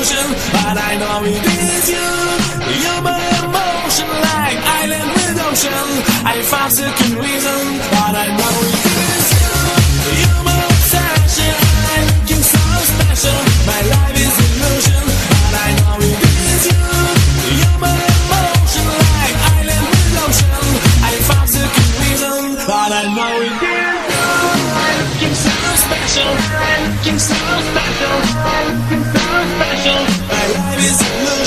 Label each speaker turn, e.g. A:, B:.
A: ocean, but I know it is you. You're my emotion like island with ocean. I found second reason. Is illusion.